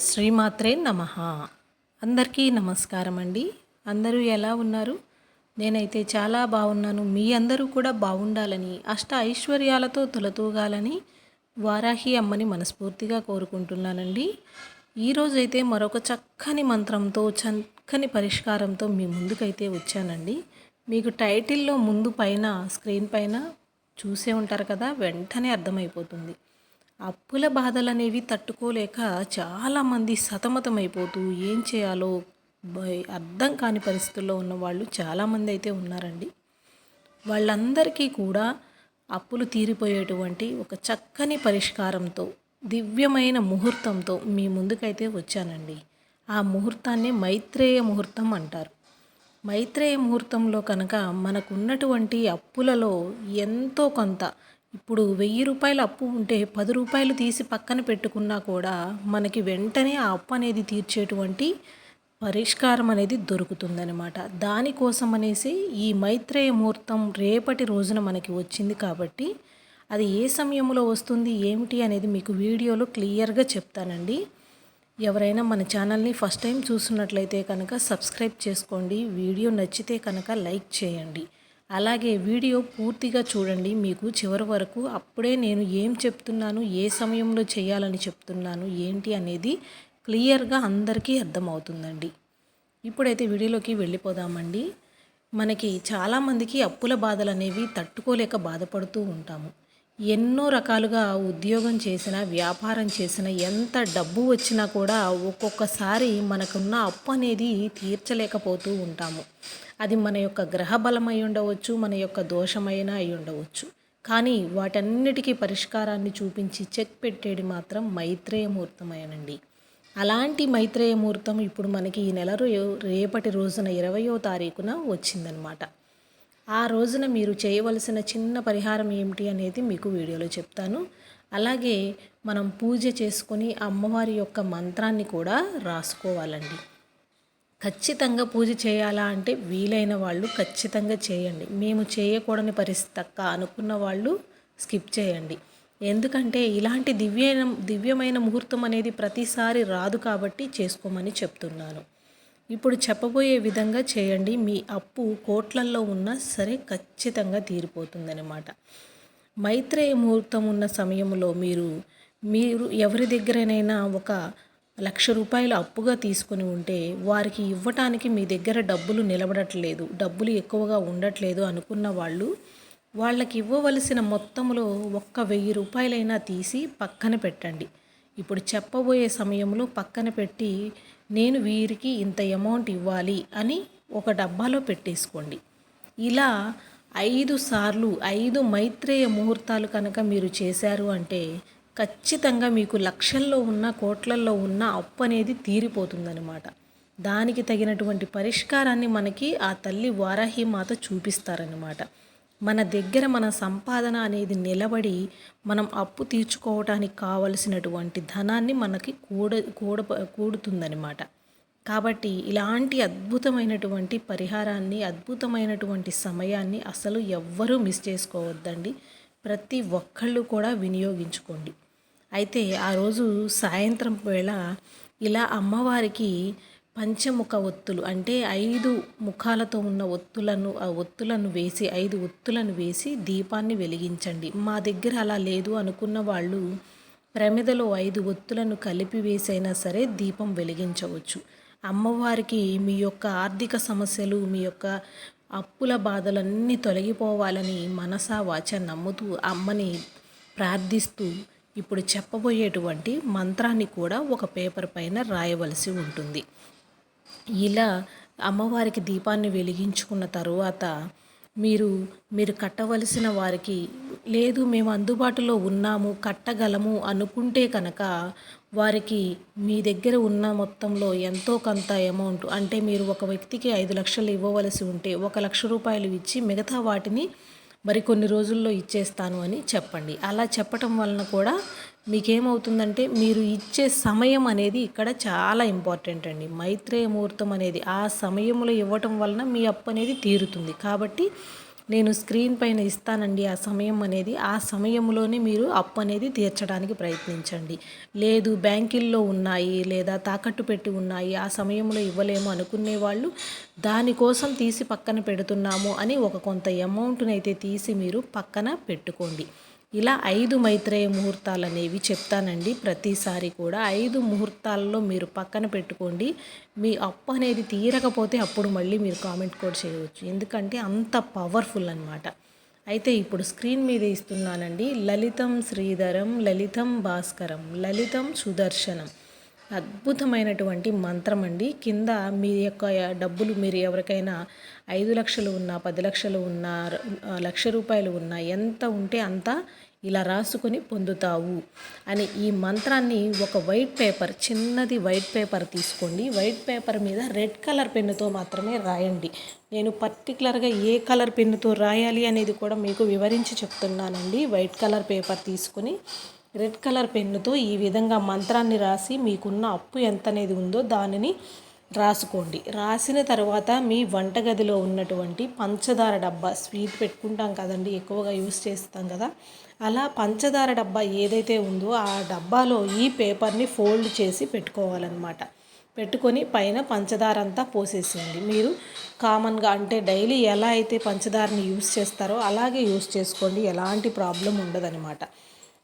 శ్రీమాత్రే నమ. అందరికీ నమస్కారం అండి అందరూ ఎలా ఉన్నారు? నేనైతే చాలా బాగున్నాను. మీ అందరూ కూడా బాగుండాలని అష్ట ఐశ్వర్యాలతో తొలతూగాలని వారాహి అమ్మని మనస్ఫూర్తిగా కోరుకుంటున్నానండి. ఈరోజైతే మరొక చక్కని మంత్రంతో చక్కని పరిష్కారంతో మీ ముందుకైతే వచ్చానండి. మీకు టైటిల్లో ముందు పైన స్క్రీన్ పైన చూసే ఉంటారు కదా వెంటనే అర్థమైపోతుంది. అప్పుల బాధలు అనేవి తట్టుకోలేక చాలామంది సతమతమైపోతూ ఏం చేయాలో భయ- అర్థం కాని పరిస్థితుల్లో ఉన్న వాళ్ళు చాలామంది అయితే ఉన్నారండి. వాళ్ళందరికీ కూడా అప్పులు తీరిపోయేటువంటి ఒక చక్కని పరిష్కారంతో దివ్యమైన ముహూర్తంతో మీ ముందుకైతే వచ్చానండి. ఆ ముహూర్తాన్ని మైత్రేయ ముహూర్తం అంటారు. మైత్రేయ ముహూర్తంలో కనుక మనకున్నటువంటి అప్పులలో ఎంతో కొంత ఇప్పుడు వెయ్యి రూపాయల అప్పు ఉంటే పది రూపాయలు తీసి పక్కన పెట్టుకున్నా కూడా మనకి వెంటనే ఆ అప్పు అనేది తీర్చేటువంటి పరిష్కారం అనేది దొరుకుతుందనమాట దానికోసం అనేసి ఈ మైత్రేయ ముహూర్తం రేపటి రోజున మనకి వచ్చింది కాబట్టి అది ఏ సమయంలో వస్తుంది ఏమిటి అనేది మీకు వీడియోలో క్లియర్గా చెప్తానండి. ఎవరైనా మన ఛానల్ని ఫస్ట్ టైం చూస్తున్నట్లయితే కనుక సబ్స్క్రైబ్ చేసుకోండి. వీడియో నచ్చితే కనుక లైక్ చేయండి. అలాగే వీడియో పూర్తిగా చూడండి. మీకు చివరి వరకు అప్పుడే నేను ఏం చెప్తున్నాను ఏ సమయంలో చేయాలని చెప్తున్నాను ఏంటి అనేది క్లియర్గా అందరికీ అర్థమవుతుందండి. ఇప్పుడైతే వీడియోలోకి వెళ్ళిపోదామండి. మనకి చాలామందికి అప్పుల బాధలు అనేవి తట్టుకోలేక బాధపడుతూ ఉంటాము. ఎన్నో రకాలుగా ఉద్యోగం చేసిన వ్యాపారం చేసిన ఎంత డబ్బు వచ్చినా కూడా ఒక్కొక్కసారి మనకున్న అప్పు అనేది తీర్చలేకపోతూ ఉంటాము. అది మన యొక్క గ్రహ బలం అయి ఉండవచ్చు మన యొక్క దోషమైన అయి ఉండవచ్చు కానీ వాటన్నిటికీ పరిష్కారాన్ని చూపించి చెక్ పెట్టేది మాత్రం మైత్రేయ ముహూర్తమేనండి అలాంటి మైత్రేయ ముహూర్తం ఇప్పుడు మనకి ఈ నెల రేపటి రోజున ఇరవయో తారీఖున వచ్చిందనమాట. ఆ రోజున మీరు చేయవలసిన చిన్న పరిహారం ఏమిటి అనేది మీకు వీడియోలో చెప్తాను. అలాగే మనం పూజ చేసుకొని అమ్మవారి యొక్క మంత్రాన్ని కూడా రాసుకోవాలండి. ఖచ్చితంగా పూజ చేయాలా అంటే వీలైన వాళ్ళు ఖచ్చితంగా చేయండి. మేము చేయకూడని పరిస్థితి అక్క అనుకున్న వాళ్ళు స్కిప్ చేయండి. ఎందుకంటే ఇలాంటి దివ్యమైన దివ్యమైన ముహూర్తం అనేది ప్రతిసారి రాదు కాబట్టి చేసుకోమని చెప్తున్నాను. ఇప్పుడు చెప్పబోయే విధంగా చేయండి. మీ అప్పు కోట్లల్లో ఉన్నా సరే ఖచ్చితంగా తీరిపోతుందన్నమాట. మైత్రేయ ముహూర్తం ఉన్న సమయంలో మీరు మీరు ఎవరి దగ్గరనైనా ఒక లక్ష రూపాయలు అప్పుగా తీసుకొని ఉంటే వారికి ఇవ్వటానికి మీ దగ్గర డబ్బులు నిలబడట్లేదు డబ్బులు ఎక్కువగా ఉండట్లేదు అనుకున్న వాళ్ళు వాళ్ళకి ఇవ్వవలసిన మొత్తంలో ఒక్క వెయ్యి రూపాయలైనా తీసి పక్కన పెట్టండి. ఇప్పుడు చెప్పబోయే సమయంలో పక్కన పెట్టి నేను వీరికి ఇంత అమౌంట్ ఇవ్వాలి అని ఒక డబ్బాలో పెట్టేసుకోండి. ఇలా ఐదు సార్లు ఐదు మైత్రేయ ముహూర్తాలు కనుక మీరు చేశారు అంటే ఖచ్చితంగా మీకు లక్షల్లో ఉన్న కోట్లల్లో ఉన్న అప్పు అనేది తీరిపోతుందనమాట దానికి తగినటువంటి పరిష్కారాన్ని మనకి ఆ తల్లి వారాహి మాత చూపిస్తారనమాట మన దగ్గర మన సంపాదన అనేది నిలబడి మనం అప్పు తీర్చుకోవటానికి కావలసినటువంటి ధనాన్ని మనకి కూడ కూడ కూడుతుందనమాట కాబట్టి ఇలాంటి అద్భుతమైనటువంటి పరిహారాన్ని అద్భుతమైనటువంటి సమయాన్ని అసలు ఎవ్వరూ మిస్ చేసుకోవద్దండి. ప్రతి ఒక్కళ్ళు కూడా వినియోగించుకోండి. అయితే ఆ రోజు సాయంత్రం వేళ ఇలా అమ్మవారికి పంచముఖ ఒత్తులు అంటే ఐదు ముఖాలతో ఉన్న ఒత్తులను ఆ ఒత్తులను వేసి ఐదు ఒత్తులను వేసి దీపాన్ని వెలిగించండి. మా దగ్గర అలా లేదు అనుకున్న వాళ్ళు ప్రమిదలో ఐదు ఒత్తులను కలిపి వేసైనా సరే దీపం వెలిగించవచ్చు. అమ్మవారికి మీ యొక్క ఆర్థిక సమస్యలు మీ యొక్క అప్పుల బాధలన్నీ తొలగిపోవాలని మనసా వాచ నమ్ముతూ అమ్మని ప్రార్థిస్తూ ఇప్పుడు చెప్పబోయేటువంటి మంత్రాన్ని కూడా ఒక పేపర్ పైన రాయవలసి ఉంటుంది. ఇలా అమ్మవారికి దీపాన్ని వెలిగించుకున్న తరువాత మీరు మీరు కట్టవలసిన వారికి లేదు మేము అందుబాటులో ఉన్నాము కట్టగలము అనుకుంటే కనుక వారికి మీ దగ్గర ఉన్న మొత్తంలో ఎంతో కొంత అమౌంట్ అంటే మీరు ఒక వ్యక్తికి ఐదు లక్షలు ఇవ్వవలసి ఉంటే ఒక లక్ష రూపాయలు ఇచ్చి మిగతా వాటిని మరి కొన్ని రోజుల్లో ఇచ్చేస్తాను అని చెప్పండి. అలా చెప్పటం వలన కూడా మీకేమవుతుందంటే మీరు ఇచ్చే సమయం అనేది ఇక్కడ చాలా ఇంపార్టెంట్ అండి. మైత్రేయ ముహూర్తం అనేది ఆ సమయంలో ఇవ్వటం వలన మీ అప్పు అనేది తీరుతుంది. కాబట్టి నేను స్క్రీన్ పైన ఇస్తానండి ఆ సమయం అనేది ఆ సమయంలోనే మీరు అప్పు అనేది తీర్చడానికి ప్రయత్నించండి. లేదు బ్యాంకుల్లో ఉన్నాయి లేదా తాకట్టు పెట్టి ఉన్నాయి ఆ సమయంలో ఇవ్వలేము అనుకునే వాళ్ళు దానికోసం తీసి పక్కన పెడుతున్నాము అని ఒక కొంత అమౌంట్ని అయితే తీసి మీరు పక్కన పెట్టుకోండి. ఇలా ఐదు మైత్రేయ ముహూర్తాలు అనేవి చెప్తానండి ప్రతిసారి కూడా. ఐదు ముహూర్తాల్లో మీరు పక్కన పెట్టుకోండి. మీ అప్పు అనేది తీరకపోతే అప్పుడు మళ్ళీ మీరు కామెంట్ కూడా చేయవచ్చు. ఎందుకంటే అంత పవర్ఫుల్ అనమాట అయితే ఇప్పుడు స్క్రీన్ మీద ఇస్తున్నానండి. లలితం శ్రీధరం లలితం భాస్కరం లలితం సుదర్శనం. అద్భుతమైనటువంటి మంత్రం అండి కింద మీ యొక్క డబ్బులు మీరు ఎవరికైనా ఐదు లక్షలు ఉన్నా పది లక్షలు ఉన్నా లక్ష రూపాయలు ఉన్నా ఎంత ఉంటే అంత ఇలా రాసుకొని పొందుతావు అని ఈ మంత్రాన్ని ఒక వైట్ పేపర్ చిన్నది వైట్ పేపర్ తీసుకోండి. వైట్ పేపర్ మీద రెడ్ కలర్ పెన్నుతో మాత్రమే రాయండి. నేను పర్టికులర్గా ఏ కలర్ పెన్నుతో రాయాలి అనేది కూడా మీకు వివరించి చెప్తున్నానండి. వైట్ కలర్ పేపర్ తీసుకొని రెడ్ కలర్ పెన్నుతో ఈ విధంగా మంత్రాన్ని రాసి మీకున్న అప్పు ఎంత అనేది ఉందో దానిని రాసుకోండి. రాసిన తర్వాత మీ వంటగదిలో ఉన్నటువంటి పంచదార డబ్బా స్వీట్ పెట్టుకుంటాం కదండి ఎక్కువగా యూస్ చేస్తాం కదా అలా పంచదార డబ్బా ఏదైతే ఉందో ఆ డబ్బాలో ఈ పేపర్ని ఫోల్డ్ చేసి పెట్టుకోవాలన్నమాట. పెట్టుకొని పైన పంచదార అంతా పోసేసేయండి. మీరు కామన్గా అంటే డైలీ ఎలా అయితే పంచదారని యూస్ చేస్తారో అలాగే యూస్ చేసుకోండి. ఎలాంటి ప్రాబ్లం ఉండదనమాట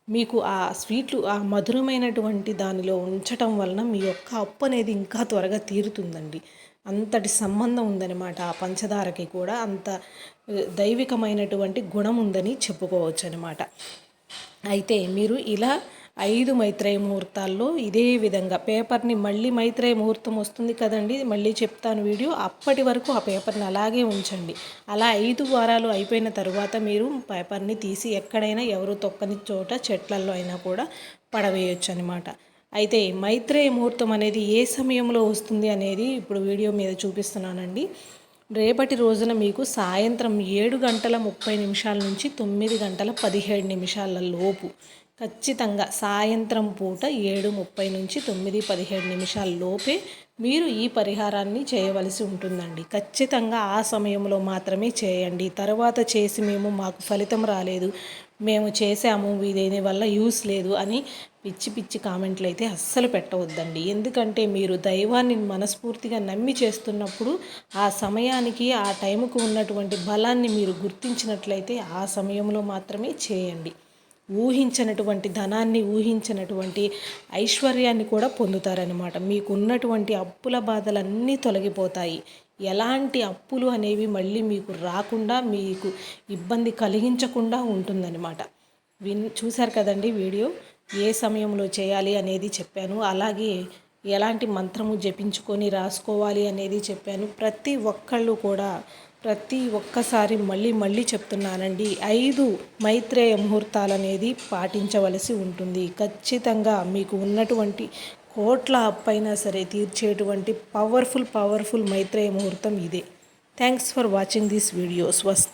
మీకు ఆ స్వీట్లు ఆ మధురమైనటువంటి దానిలో ఉంచటం వలన మీ యొక్క అప్పు అనేది ఇంకా త్వరగా తీరుతుందండి. అంతటి సంబంధం ఉందన్నమాట ఆ పంచదారకి కూడా. అంత దైవికమైనటువంటి గుణం ఉందని చెప్పుకోవచ్చు అనమాట అయితే మీరు ఇలా ఐదు మైత్రేయ ముహూర్తాల్లో ఇదే విధంగా పేపర్ని మళ్ళీ మైత్రేయ ముహూర్తం వస్తుంది కదండి మళ్ళీ చెప్తాను వీడియో. అప్పటి వరకు ఆ పేపర్ని అలాగే ఉంచండి. అలా ఐదు వారాలు అయిపోయిన తర్వాత మీరు పేపర్ని తీసి ఎక్కడైనా ఎవరు తొక్కని చోట చెట్లల్లో అయినా కూడా పడవేయచ్చు అనమాట అయితే మైత్రేయ ముహూర్తం అనేది ఏ సమయంలో వస్తుంది అనేది ఇప్పుడు వీడియో మీద చూపిస్తున్నానండి. రేపటి రోజున మీకు సాయంత్రం ఏడు గంటల ముప్పై నిమిషాల నుంచి తొమ్మిది గంటల పదిహేడు నిమిషాల లోపు ఖచ్చితంగా సాయంత్రం పూట ఏడు ముప్పై నుంచి తొమ్మిది పదిహేడు నిమిషాల లోపే మీరు ఈ పరిహారాన్ని చేయవలసి ఉంటుందండి. ఖచ్చితంగా ఆ సమయంలో మాత్రమే చేయండి. తర్వాత చేసి మేము మాకు ఫలితం రాలేదు. మేము చేసాము దీని వల్ల యూస్ లేదు అని పిచ్చి పిచ్చి కామెంట్లు అయితే అస్సలు పెట్టవద్దండి. ఎందుకంటే మీరు దైవాన్ని మనస్ఫూర్తిగా నమ్మి చేస్తున్నప్పుడు ఆ సమయానికి ఆ టైంకు ఉన్నటువంటి బలాన్ని మీరు గుర్తించినట్లయితే ఆ సమయంలో మాత్రమే చేయండి. ఊహించినటువంటి ధనాన్ని ఊహించినటువంటి ఐశ్వర్యాన్ని కూడా పొందుతారనమాట మీకు ఉన్నటువంటి అప్పుల బాధలన్నీ తొలగిపోతాయి. ఎలాంటి అప్పులు అనేవి మళ్ళీ మీకు రాకుండా మీకు ఇబ్బంది కలిగించకుండా ఉంటుందన్నమాట. విన్ చూశారు కదండి వీడియో? ఏ సమయంలో చేయాలి అనేది చెప్పాను. అలాగే ఎలాంటి మంత్రము జపించుకొని రాసుకోవాలి అనేది చెప్పాను. ప్రతి ఒక్కళ్ళు కూడా ప్రతి ఒక్కసారి మళ్ళీ మళ్ళీ చెప్తున్నానండి. ఐదు మైత్రేయ ముహూర్తాలు అనేది పాటించవలసి ఉంటుంది. ఖచ్చితంగా మీకు ఉన్నటువంటి కోట్ల అప్పైనా సరే తీర్చేటువంటి పవర్ఫుల్ పవర్ఫుల్ మైత్రేయ ముహూర్తం ఇదే. Thanks for watching this video. స్వస్తి.